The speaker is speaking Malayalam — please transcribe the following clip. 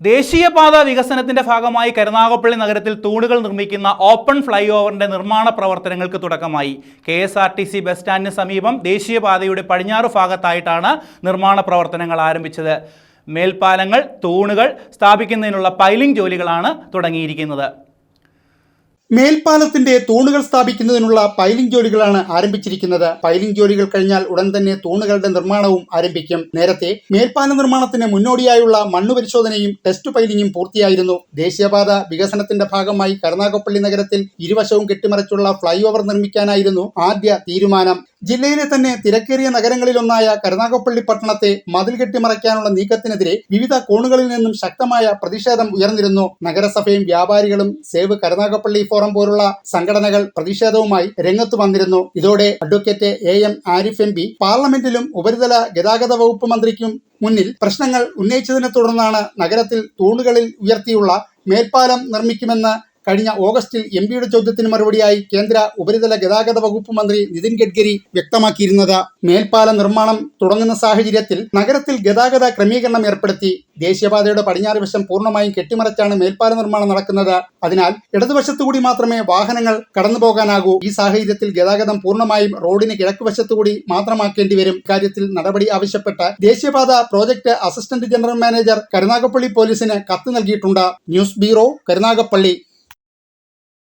ദേശീയപാത വികസനത്തിന്റെ ഭാഗമായി കരുനാഗപ്പള്ളി നഗരത്തിൽ തൂണുകൾ നിർമ്മിക്കുന്ന ഓപ്പൺ ഫ്ലൈ ഓവറിന്റെ നിർമ്മാണ പ്രവർത്തനങ്ങൾക്ക് തുടക്കമായി. K S R T C bus സ്റ്റാൻഡിന് സമീപം ദേശീയപാതയുടെ പടിഞ്ഞാറ് ഭാഗത്തായിട്ടാണ് നിർമ്മാണ പ്രവർത്തനങ്ങൾ ആരംഭിച്ചത്. മേൽപ്പാലങ്ങൾ തൂണുകൾ സ്ഥാപിക്കുന്നതിനുള്ള പൈലിംഗ് ജോലികളാണ് തുടങ്ങിയിരിക്കുന്നത്. മേൽപ്പാലത്തിന്റെ തൂണുകൾ സ്ഥാപിക്കുന്നതിനുള്ള പൈലിംഗ് ജോലികളാണ് ആരംഭിച്ചിരിക്കുന്നത്. പൈലിംഗ് ജോലികൾ കഴിഞ്ഞാൽ ഉടൻ തന്നെ തൂണുകളുടെ നിർമ്മാണവും ആരംഭിക്കും. നേരത്തെ മേൽപ്പാല നിർമ്മാണത്തിന് മുന്നോടിയായുള്ള മണ്ണു പരിശോധനയും ടെസ്റ്റ് പൈലിംഗും പൂർത്തിയായിരുന്നു. ദേശീയപാത വികസനത്തിന്റെ ഭാഗമായി കരുനാഗപ്പള്ളി നഗരത്തിൽ ഇരുവശവും കെട്ടിമറിച്ചുള്ള ഫ്ലൈ ഓവർ നിർമ്മിക്കാനായിരുന്നു ആദ്യ തീരുമാനം. ജില്ലയിലെ തന്നെ തിരക്കേറിയ നഗരങ്ങളിലൊന്നായ കരുനാഗപ്പള്ളി പട്ടണത്തെ മതിൽ കെട്ടിമറയ്ക്കാനുള്ള നീക്കത്തിനെതിരെ വിവിധ കോണുകളിൽ നിന്നും ശക്തമായ പ്രതിഷേധം ഉയർന്നിരുന്നു. നഗരസഭയും വ്യാപാരികളും സേവ് കരുനാഗപ്പള്ളി ഫോറം പോലുള്ള സംഘടനകൾ പ്രതിഷേധവുമായി രംഗത്ത് വന്നിരുന്നു. ഇതോടെ advocate A M Arif M P പാർലമെന്റിലും ഉപരിതല ഗതാഗത വകുപ്പ് മന്ത്രിക്കും മുന്നിൽ പ്രശ്നങ്ങൾ ഉന്നയിച്ചതിനെ തുടർന്നാണ് നഗരത്തിൽ തൂണുകളിൽ ഉയർത്തിയുള്ള മേൽപ്പാലം നിർമ്മിക്കുമെന്ന് കഴിഞ്ഞ ഓഗസ്റ്റിൽ എം പിയുടെ ചോദ്യത്തിന് മറുപടിയായി കേന്ദ്ര ഉപരിതല ഗതാഗത വകുപ്പ് മന്ത്രി നിതിൻ ഗഡ്കരി വ്യക്തമാക്കിയിരുന്നത് മേൽപ്പാല നിർമ്മാണം തുടങ്ങുന്ന സാഹചര്യത്തിൽ നഗരത്തിൽ ഗതാഗത ക്രമീകരണം ഏർപ്പെടുത്തി ദേശീയപാതയുടെ പടിഞ്ഞാറ് വശം പൂർണമായും കെട്ടിമറച്ചാണ് മേൽപ്പാല നിർമ്മാണം നടക്കുന്നത്. അതിനാൽ ഇടതുവശത്തുകൂടി മാത്രമേ വാഹനങ്ങൾ കടന്നു പോകാനാകൂ ഈ സാഹചര്യത്തിൽ ഗതാഗതം പൂർണമായും റോഡിന് കിഴക്ക് വശത്തുകൂടി മാത്രമാക്കേണ്ടി വരും. കാര്യത്തിൽ നടപടി ആവശ്യപ്പെട്ട് ദേശീയപാത project assistant general manager Karunagappally പോലീസിന് കത്ത് നൽകിയിട്ടുണ്ട്. News bureau Karunagappally.